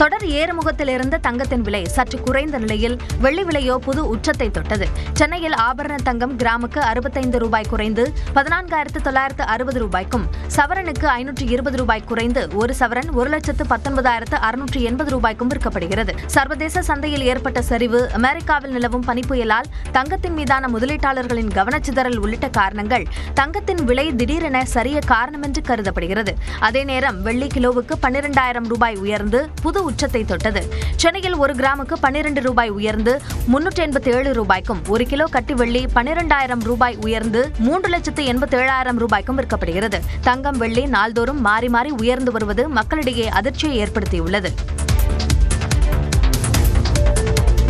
தொடர் ஏறுமுகத்தில் இருந்த தங்கத்தின் விலை சற்று குறைந்த நிலையில் வெள்ளி விலையோ புது உச்சத்தை தொட்டது. சென்னையில் ஆபரண தங்கம் கிராமுக்கு அறுபத்தைந்து ரூபாய் குறைந்து பதினான்காயிரத்து தொள்ளாயிரத்து அறுபது ரூபாய்க்கும். சவரனுக்கு ஐநூற்று இருபது ரூபாய் குறைந்து ஒரு சவரன் ஒரு லட்சத்து பத்தொன்பதாயிரத்து அறுநூற்று எண்பது ரூபாய்க்கும் விற்கப்படுகிறது. சர்வதேச சந்தையில் ஏற்பட்ட சரிவு அமெரிக்காவில் நிலவும் பனிப்புயலால் தங்கத்தின் மீதான முதலீட்டாளர்களின் கவனச்சிதறல் உள்ளிட்ட காரணங்கள் தங்கத்தின் விலை திடீரென சரிய காரணம் என்று கருதப்படுகிறது. அதே நேரம் வெள்ளி கிலோவுக்கு பன்னிரெண்டாயிரம் ரூபாய் உயர்ந்து புது உச்சத்தை தொட்டது. சென்னையில் ஒரு கிராமுக்கு பன்னிரண்டு ரூபாய் உயர்ந்து முன்னூற்றி எண்பத்தி ஏழு ரூபாய்க்கும் ஒரு கிலோ கட்டி வெள்ளி பன்னிரெண்டாயிரம் ரூபாய் உயர்ந்து மூன்று லட்சத்து எண்பத்தி ஏழாயிரம் ரூபாய்க்கும் விற்கப்படுகிறது. தங்கம் வெள்ளி நாள்தோறும் மாறி மாறி உயர்ந்து வருவது மக்களிடையே அதிர்ச்சியை ஏற்படுத்தியுள்ளது.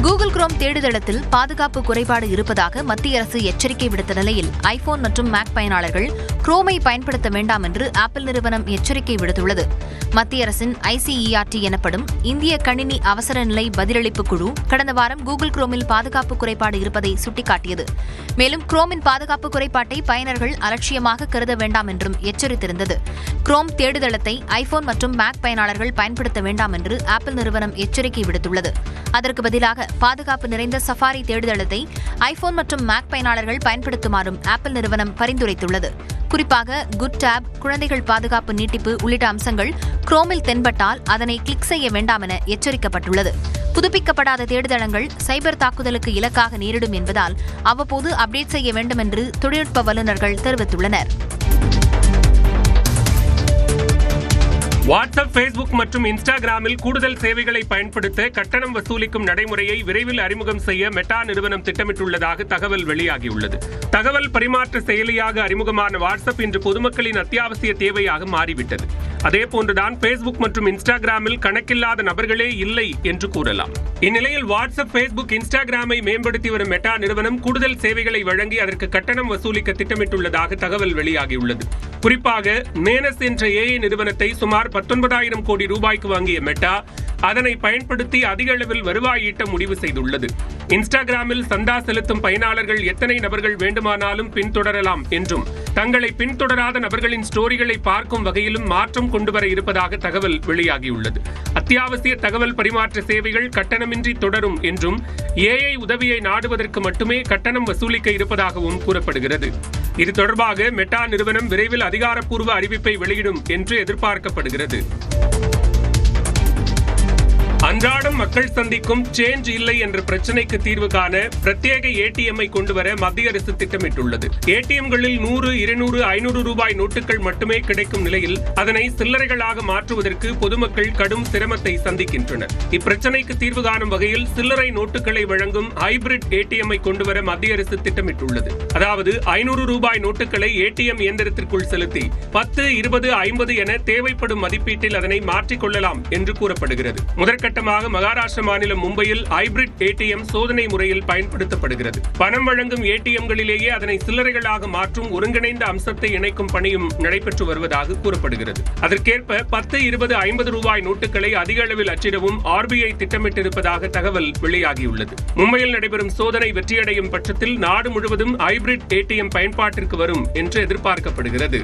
கூகுள் குரோம் தேடுதளத்தில் பாதுகாப்பு குறைபாடு இருப்பதாக மத்திய அரசு எச்சரிக்கை விடுத்த நிலையில் ஐபோன் மற்றும் மேக் பயனாளர்கள் குரோமை பயன்படுத்த வேண்டாம் என்று ஆப்பிள் நிறுவனம் எச்சரிக்கை விடுத்துள்ளது. மத்திய அரசின் ஐசிஇஆர்டி எனப்படும் இந்திய கணினி அவசர நிலை பதிலளிப்பு குழு கடந்த வாரம் கூகுள் குரோமில் பாதுகாப்பு குறைபாடு இருப்பதை சுட்டிக்காட்டியது. மேலும் குரோமின் பாதுகாப்பு குறைபாட்டை பயனர்கள் அலட்சியமாக கருத வேண்டாம் என்றும் எச்சரித்திருந்தது. குரோம் தேடுதளத்தை ஐபோன் மற்றும் மேக் பயனாளர்கள் பயன்படுத்த வேண்டாம் என்று ஆப்பிள் நிறுவனம் எச்சரிக்கை விடுத்துள்ளது. அதற்கு பதிலாக பாதுகாப்பு நிறைந்த சஃபாரி தேடுதளத்தை ஐபோன் மற்றும் மேக் பயனாளர்கள் பயன்படுத்துமாறும் ஆப்பிள் நிறுவனம் பரிந்துரைத்துள்ளது. குறிப்பாக குட் டேப் குழந்தைகள் பாதுகாப்பு நீட்டிப்பு உள்ளிட்ட அம்சங்கள் குரோமில் தென்பட்டால் அதனை கிளிக் செய்ய வேண்டாம் என எச்சரிக்கப்பட்டுள்ளது. புதுப்பிக்கப்படாத தேடுதளங்கள் சைபர் தாக்குதலுக்கு இலக்காக நேரிடும் என்பதால் அவ்வப்போது அப்டேட் செய்ய வேண்டும் என்று தொழில்நுட்ப வல்லுநர்கள் தெரிவித்துள்ளனர். வாட்ஸ்அப் ஃபேஸ்புக் மற்றும் இன்ஸ்டாகிராமில் கூடுதல் சேவைகளை பயன்படுத்த கட்டணம் வசூலிக்கும் நடைமுறையை விரைவில் அறிமுகம் செய்ய மெட்டா நிறுவனம் திட்டமிட்டுள்ளதாக தகவல் வெளியாகியுள்ளது. தகவல் பரிமாற்ற செயலியாக அறிமுகமான வாட்ஸ்அப் இன்று பொதுமக்களின் அத்தியாவசிய தேவையாக மாறிவிட்டது. அதேபோன்றுதான் ஃபேஸ்புக் மற்றும் இன்ஸ்டாகிராமில் கணக்கில்லாத நபர்களே இல்லை என்று கூறலாம். இந்நிலையில் வாட்ஸ்அப் ஃபேஸ்புக் இன்ஸ்டாகிராமை மேம்படுத்தி வரும் மெட்டா நிறுவனம் கூடுதல் சேவைகளை வழங்கி அதற்கு கட்டணம் வசூலிக்க திட்டமிட்டுள்ளதாக தகவல் வெளியாகியுள்ளது. குறிப்பாக மேனஸ் என்ற ஏஐ நிறுவனத்தை சுமார் பத்தொன்பதாயிரம் கோடி ரூபாய்க்கு வாங்கிய மெட்டா அதனை பயன்படுத்தி அதிக அளவில் வருவாய் ஈட்ட முடிவு செய்துள்ளது. இன்ஸ்டாகிராமில் சந்தா செலுத்தும் பயனாளர்கள் எத்தனை நபர்கள் வேண்டுமானாலும் பின்தொடரலாம் என்றும் தங்களை பின்தொடராத நபர்களின் ஸ்டோரிகளை பார்க்கும் வகையிலும் மாற்றம் கொண்டுவர இருப்பதாக தகவல் வெளியாகியுள்ளது. அத்தியாவசிய தகவல் பரிமாற்ற சேவைகள் கட்டணமின்றி தொடரும் என்றும் ஏஐ உதவியை நாடுவதற்கு மட்டுமே கட்டணம் வசூலிக்க இருப்பதாகவும் கூறப்படுகிறது. இது தொடர்பாக மெட்டா நிறுவனம் விரைவில் அதிகாரப்பூர்வ அறிவிப்பை வெளியிடும் என்று எதிர்பார்க்கப்படுகிறது. அன்றாடம் மக்கள் சந்திக்கும் சேஞ்ச் இல்லை என்ற பிரச்சனைக்கு தீர்வு காண பிரத்யேக ஏடிஎம்ஐ கொண்டுவர மத்திய அரசு திட்டமிட்டுள்ளது. ஏடிஎம்களில் நூறு இருநூறு ஐநூறு ரூபாய் நோட்டுகள் மட்டுமே கிடைக்கும் நிலையில் அதனை சில்லறைகளாக மாற்றுவதற்கு பொதுமக்கள் கடும் சிரமத்தை சந்திக்கின்றனர். இப்பிரச்சனைக்கு தீர்வு காணும் வகையில் சில்லறை நோட்டுகளை வழங்கும் ஹைபிரிட் ஏடிஎம்ஐ கொண்டுவர மத்திய அரசு திட்டமிட்டுள்ளது. அதாவது ஐநூறு ரூபாய் நோட்டுகளை ஏடிஎம் இயந்திரத்திற்குள் செலுத்தி பத்து இருபது ஐம்பது என தேவைப்படும் மதிப்பீட்டில் அதனை மாற்றிக்கொள்ளலாம் என்று கூறப்படுகிறது. முதற்கட்ட கட்டமாக மகாராஷ்டிர மாநிலம் மும்பையில் ஹைபிரிட் ஏடிஎம் சோதனை முறையில் பயன்படுத்தப்படுகிறது. பணம் வழங்கும் ஏடிஎம்களிலேயே அதனை சில்லறைகளாக மாற்றும் ஒருங்கிணைந்த அம்சத்தை இணைக்கும் பணியும் நடைபெற்று வருவதாக கூறப்படுகிறது. அதற்கேற்ப பத்து இருபது ஐம்பது ரூபாய் நோட்டுகளை அதிக அளவில் அச்சிடவும் ஆர்பிஐ திட்டமிட்டிருப்பதாக தகவல் வெளியாகியுள்ளது. மும்பையில் நடைபெறும் சோதனை வெற்றியடையும் பட்சத்தில் நாடு முழுவதும் ஹைபிரிட் ஏடிஎம் பயன்பாட்டிற்கு வரும் என்று எதிர்பார்க்கப்படுகிறது.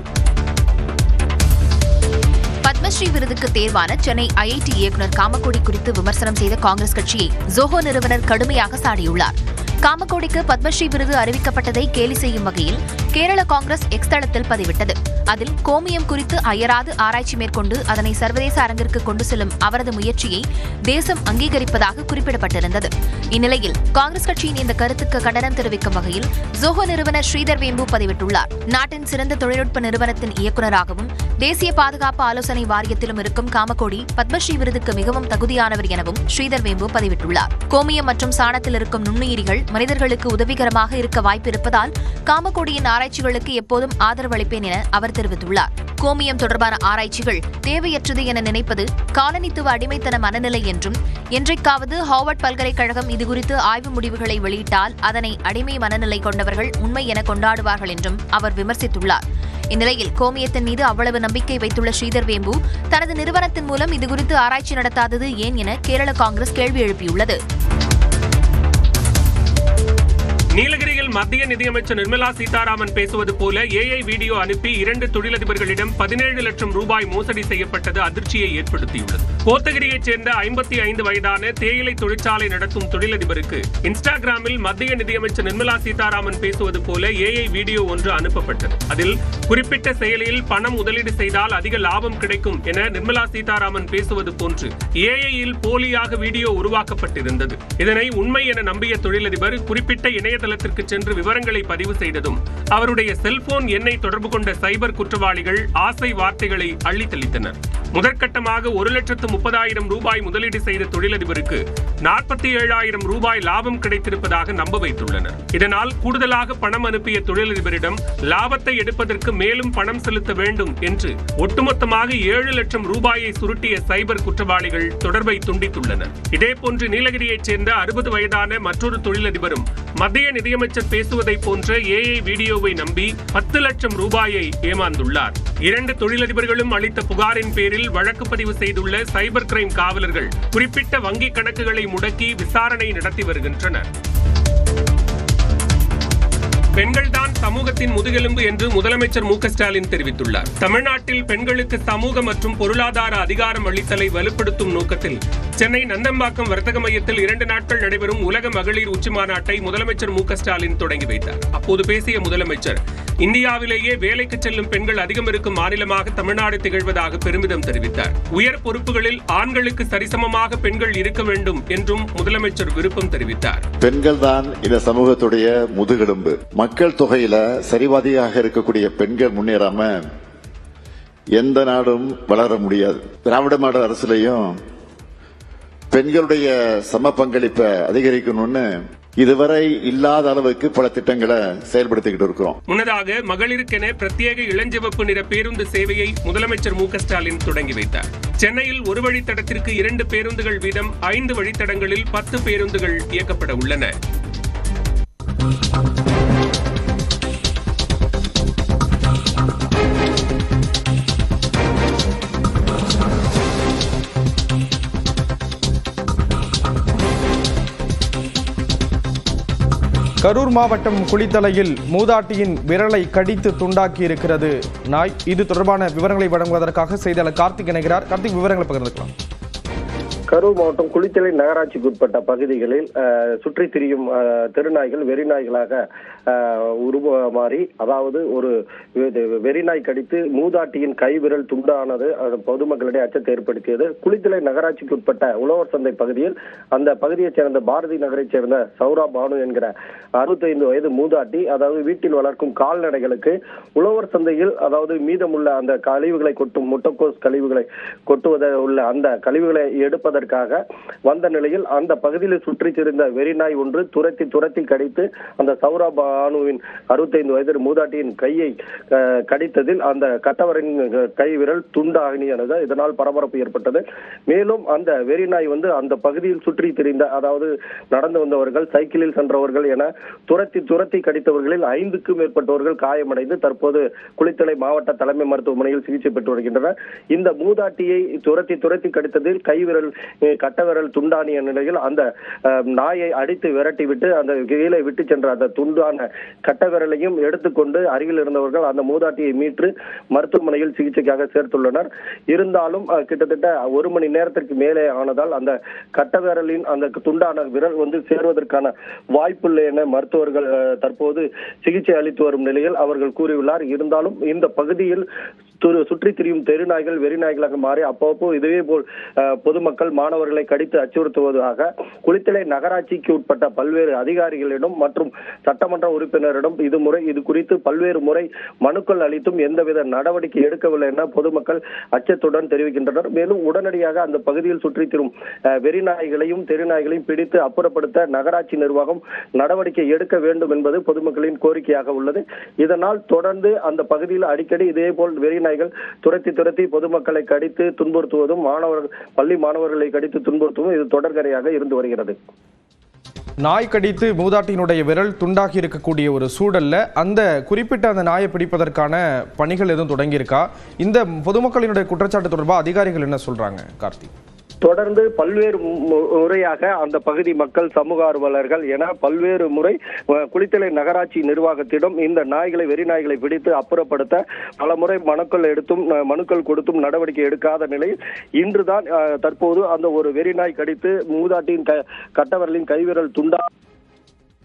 பத்மஸ்ரீ விருதுக்கு தேர்வான சென்னை ஐஐடி இயக்குநர் காமக்கோடி குறித்து விமர்சனம் செய்த காங்கிரஸ் கட்சியை ஜோஹோ நிறுவனர் கடுமையாக சாடியுள்ளார். காமக்கோடிக்கு பத்மஸ்ரீ விருது அறிவிக்கப்பட்டதை கேலி செய்யும் வகையில் கேரள காங்கிரஸ் எக்ஸ் தளத்தில் பதிவிட்டது. அதில் கோமியம் குறித்து அயராது ஆராய்ச்சி மேற்கொண்டு அதனை சர்வதேச அரங்கிற்கு கொண்டு செல்லும் அவரது முயற்சியை தேசம் அங்கீகரிப்பதாக குறிப்பிடப்பட்டிருந்தது. இந்நிலையில் காங்கிரஸ் கட்சியின் இந்த கருத்துக்கு கண்டனம் தெரிவிக்கும் வகையில் ஜோஹோ நிறுவனர் ஸ்ரீதர் வேம்பு பதிவிட்டுள்ளார். நாட்டின் சிறந்த தொழில்நுட்ப நிறுவனத்தின் இயக்குநராகவும் தேசிய பாதுகாப்பு ஆலோசனை வாரியத்திலும் இருக்கும் காமகோடி பத்மஸ்ரீ விருதுக்கு மிகவும் தகுதியானவர் எனவும் ஸ்ரீதர் வேம்பு பதிவிட்டுள்ளார். கோமியம் மற்றும் சாணத்தில் இருக்கும் நுண்ணுயிரிகள் மனிதர்களுக்கு உதவிகரமாக இருக்க வாய்ப்பு இருப்பதால் காமகோடியின் ஆராய்ச்சிகளுக்கு எப்போதும் ஆதரவளிப்பேன் என அவர் தெரிவித்துள்ளார். கோமியம் தொடர்பான ஆராய்ச்சிகள் தேவையற்றது என நினைப்பது காலனித்துவ அடிமைத்தன மனநிலை என்றும் என்றைக்காவது ஹார்வர்ட் பல்கலைக்கழகம் இதுகுறித்து ஆய்வு முடிவுகளை வெளியிட்டால் அதனை அடிமை மனநிலை கொண்டவர்கள் உண்மை என கொண்டாடுவார்கள் என்றும் அவர் விமர்சித்துள்ளார். இந்நிலையில் கோமியத்தின் மீது அவ்வளவு நம்பிக்கை வைத்துள்ள ஸ்ரீதர் வேம்பு தனது நிறுவனத்தின் மூலம் இதுகுறித்து ஆராய்ச்சி நடத்தாதது ஏன் என கேரள காங்கிரஸ் கேள்வி எழுப்பியுள்ளது. நீலகிரியில் மத்திய நிதியமைச்சர் நிர்மலா சீதாராமன் பேசுவது போல ஏஐ வீடியோ அனுப்பி இரண்டு தொழிலதிபர்களிடம் பதினேழு லட்சம் ரூபாய் மோசடி செய்யப்பட்டது அதிர்ச்சியை ஏற்படுத்தியுள்ளது. கோத்தகிரியைச் சேர்ந்த ஐம்பத்தி ஐந்து வயதான தேயிலை தொழிற்சாலை நடத்தும் தொழிலதிபருக்கு இன்ஸ்டாகிராமில் மத்திய நிதியமைச்சர் நிர்மலா சீதாராமன் பேசுவது போல ஏஐ வீடியோ ஒன்று அனுப்பப்பட்டது. அதில் குறிப்பிட்ட செயலியில் பணம் முதலீடு செய்தால் அதிக லாபம் கிடைக்கும் என நிர்மலா சீதாராமன் பேசுவது போன்று ஏஐயில் போலியாக வீடியோ உருவாக்கப்பட்டிருந்தது. இதனை உண்மை என நம்பிய தொழிலதிபர் குறிப்பிட்ட இணையதளத்திற்கு சென்று விவரங்களை பதிவு செய்ததும் அவருடைய செல்போன் எண்ணை தொடர்பு கொண்ட சைபர் குற்றவாளிகள் ஆசை வார்த்தைகளை அள்ளித்தளித்தனர் முதற்கட்டமாக ஒரு லட்சத்து முப்பதாயிரம் ரூபாய் முதலீடு செய்த தொழிலதிபருக்கு நாற்பத்தி ஏழாயிரம் ரூபாய் லாபம் கிடைத்திருப்பதாக நம்ப வைத்துள்ளனர். இதனால் கூடுதலாக பணம் அனுப்பிய தொழிலதிபரிடம் லாபத்தை எடுப்பதற்கு மேலும் பணம் செலுத்த வேண்டும் என்று ஒட்டுமொத்தமாக ஏழு லட்சம் ரூபாயை சுருட்டிய சைபர் குற்றவாளிகள் தொடர்பை துண்டித்துள்ளனர். இதேபோன்று நீலகிரியைச் சேர்ந்த அறுபது வயதான மற்றொரு தொழிலதிபரும் மத்திய நிதியமைச்சர் பேசுவதை போன்ற ஏஐ வீடியோவை நம்பி பத்து லட்சம் ரூபாயை ஏமாந்துள்ளார். இரண்டு தொழிலதிபர்களும் அளித்த புகாரின் பேரில் வழக்கு பதிவு செய்துள்ள சைபர் கிரைம் காவலர்கள் குறிப்பிட்ட வங்கிக் கணக்குகளை முடக்கி விசாரணை நடத்தி வருகின்றனர். பெண்கள்தான் சமூகத்தின் முதுகெலும்பு என்று முதலமைச்சர் மு ஸ்டாலின் தெரிவித்துள்ளார். தமிழ்நாட்டில் பெண்களுக்கு சமூக மற்றும் பொருளாதார அதிகாரம் அளித்தலை வலுப்படுத்தும் நோக்கத்தில் சென்னை நந்தம்பாக்கம் வர்த்தக மையத்தில் இரண்டு நாட்கள் நடைபெறும் உலக மகளிர் உச்சி மாநாட்டை முதலமைச்சர் மு ஸ்டாலின் தொடங்கி வைத்தார். அப்போது பேசிய முதலமைச்சர் இந்தியாவிலேயே வேலைக்கு செல்லும் பெண்கள் அதிகம் இருக்கும் மாநிலமாக தமிழ்நாடு திகழ்வதாக பெருமிதம் தெரிவித்தார். உயர் பொறுப்புகளில் ஆண்களுக்கு சரிசமமாக பெண்கள் இருக்க வேண்டும் என்றும் முதலமைச்சர் விருப்பம் தெரிவித்தார். பெண்கள் தான் இந்த சமூகத்துடைய முதுகெலும்பு. மக்கள் தொகையில சரிவாதியாக இருக்கக்கூடிய பெண்கள் முன்னேறாம எந்த நாடும் வளர முடியாது. திராவிட மாடல் அரசுலையும் பெண்களுடைய சம பங்களிப்பை அதிகரிக்கணும்னு இதுவரை இல்லாத அளவுக்கு பல திட்டங்களை செயல்படுத்திக்கிட்டு இருக்கிறோம். முன்னதாக மகளிருக்கென பிரத்யேக இளஞ்சிவப்பு நிற பேருந்து சேவையை முதலமைச்சர் மு ஸ்டாலின் தொடங்கி வைத்தார். சென்னையில் ஒரு வழித்தடத்திற்கு இரண்டு பேருந்துகள் வீதம் ஐந்து வழித்தடங்களில் பத்து பேருந்துகள் இயக்கப்பட உள்ளன. கரூர் மாவட்டம் குளித்தலையில் மூதாட்டியின் விரலை கடித்து துண்டாக்கி இருக்கிறது நாய் இது தொடர்பான விவரங்களை வழங்குவதற்காக செய்தியாளர் கார்த்திக் இணைகிறார். கார்த்திக் விவரங்களை பகிர்ந்துக்கலாம். கரூர் மாவட்டம் குளித்தலை நகராட்சிக்கு உட்பட்ட பகுதிகளில் சுற்றி சுற்றித் திரியும் தெருநாய்கள் வெறிநாய்களாக உருவ மாறி அதாவது ஒரு வெறிநாய் கடித்து மூதாட்டியின் கைவிரல் துண்டானது பொதுமக்களிடையே அச்சத்தை ஏற்படுத்தியது. குளித்தலை நகராட்சிக்கு உட்பட்ட உழவர் சந்தை பகுதியில் அந்த பகுதியைச் சேர்ந்த பாரதி நகரைச் சேர்ந்த சௌரா பானு என்கிற அறுபத்தைந்து வயது மூதாட்டி அதாவது வீட்டில் வளர்க்கும் கால்நடைகளுக்கு உழவர் சந்தையில் அதாவது மீதமுள்ள அந்த கழிவுகளை கொட்டும் முட்டைக்கோஸ் கழிவுகளை கொட்டுவத உள்ள அந்த கழிவுகளை எடுப்பதற்காக வந்த நிலையில் அந்த பகுதியில் சுற்றித் திரிந்த வெறிநாய் ஒன்று துரத்தி துரத்தி கடித்து அந்த சௌரா ஆணுவின் அறுபத்தைந்து வயது மூதாட்டியின் கையை கடித்ததில் அந்த கட்டவரின் கை விரல் துண்டாகினியானது. இதனால் பரபரப்பு ஏற்பட்டது. மேலும் அந்த வெறிநாய் வந்து அந்த பகுதியில் சுற்றி திரிந்த அதாவது நடந்து வந்தவர்கள் சைக்கிளில் சென்றவர்கள் என துரத்தி துரத்தி கடித்தவர்களில் ஐந்துக்கும் மேற்பட்டவர்கள் காயமடைந்து தற்போது குளித்தலை மாவட்ட தலைமை மருத்துவமனையில் சிகிச்சை பெற்று வருகின்றனர். இந்த மூதாட்டியை துரத்தி துரத்தி கடித்ததில் கைவிரல் கட்டவிரல் துண்டானிய நிலையில் அந்த நாயை அடித்து விரட்டிவிட்டு அந்த கீழே விட்டு சென்ற அந்த துண்டான கட்டவிரலையும் எடுத்துக்கொண்டு அருகில் இருந்தவர்கள் அந்த மூதாட்டியை மீட்டு மருத்துவமனையில் சிகிச்சைக்காக சேர்த்துள்ளனர். இருந்தாலும் கிட்டத்தட்ட ஒரு மணி நேரத்திற்கு மேலே ஆனதால் அந்த கட்டவிரலின் அந்த துண்டான விரல் வந்து சேர்வதற்கான வாய்ப்பில்லை என மருத்துவர்கள் தற்போது சிகிச்சை அளித்து வரும் நிலையில் அவர்கள் கூறியுள்ளார். இருந்தாலும் இந்த பகுதியில் து- சுற்றித் திரியும் தெருநாய்கள் வெறிநாய்களாக மாறி அப்பப்போ இதுவே போல் பொதுமக்கள் மாணவர்களை கடித்து அச்சுறுத்துவதாக குளித்தலை நகராட்சிக்கு உட்பட்ட பல்வேறு அதிகாரிகளிடம் மற்றும் சட்டமன்ற உறுப்பினரிடம் இது முறை இது குறித்து பல்வேறு முறை மனுக்கள் அளித்தும் எந்தவித நடவடிக்கை எடுக்கவில்லை என பொதுமக்கள் அச்சத்துடன் தெரிவிக்கின்றனர். மேலும் உடனடியாக அந்த பகுதியில் சுற்றி திரும் அஹ், வெறிநாய்களையும் தெருநாய்களையும் பிடித்து அப்புறப்படுத்த நகராட்சி நிர்வாகம் நடவடிக்கை எடுக்க வேண்டும் என்பது பொதுமக்களின் கோரிக்கையாக உள்ளது. இதனால் தொடர்ந்து அந்த பகுதியில் அடிக்கடி இதே போல் விவசாயிகள் துரத்தி துரத்தி பொதுமக்களை கடித்து துன்புறுத்துவதும் மாணவர்கள் பள்ளி மாணவர்களை கடித்து துன்புறுத்துவதும் இது தொடர்கரையாக இருந்து வருகிறது. நாய் கடித்து மூதாட்டியினுடைய விரல் துண்டாகி இருக்கக்கூடிய ஒரு சூழல்ல அந்த குறிப்பிட்ட அந்த நாயை பிடிப்பதற்கான பணிகள் எதுவும் தொடங்கியிருக்கா? இந்த பொதுமக்களினுடைய குற்றச்சாட்டு தொடர்பாக அதிகாரிகள் என்ன சொல்றாங்க கார்த்திக் தொடர்ந்து பல்வேறு முறையாக அந்த பகுதி மக்கள் சமூக ஆர்வலர்கள் என பல்வேறு முறை குளித்தலை நகராட்சி நிர்வாகத்திடம் இந்த நாய்களை வெறி நாய்களை பிடித்து அப்புறப்படுத்த பல முறை மனுக்கள் எடுத்தும் மனுக்கள் கொடுத்தும் நடவடிக்கை எடுக்காத நிலையில் இன்றுதான் தற்போது அந்த ஒரு வெறி நாய் கடித்து மூதாட்டியின் க- கட்டவர்களின் கைவிரல் துண்டா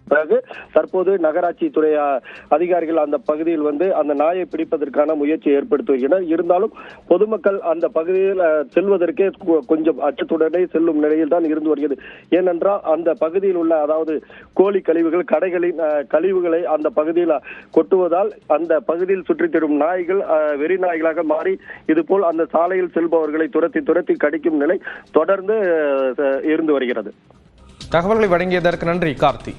பிறகு தற்போது நகராட்சி துறை அதிகாரிகள் அந்த பகுதியில் வந்து அந்த நாயை பிடிப்பதற்கான முயற்சி ஏற்படுத்தி வருகின்றனர் இருந்தாலும் பொதுமக்கள் அந்த பகுதியில் செல்வதற்கே கொஞ்சம் அச்சத்துடனே செல்லும் நிலையில் தான் இருந்து வருகிறது. ஏனென்றால் அந்த பகுதியில் உள்ள அதாவது கோழி கழிவுகள் கடைகளின் கழிவுகளை அந்த பகுதியில் கொட்டுவதால் அந்த பகுதியில் சுற்றித் திரும் நாய்கள் வெறி நாய்களாக மாறி இதுபோல் அந்த சாலையில் செல்பவர்களை துரத்தி துரத்தி கடிக்கும் நிலை தொடர்ந்து இருந்து வருகிறது. தகவல்களை வழங்கியதற்கு நன்றி கார்த்தி.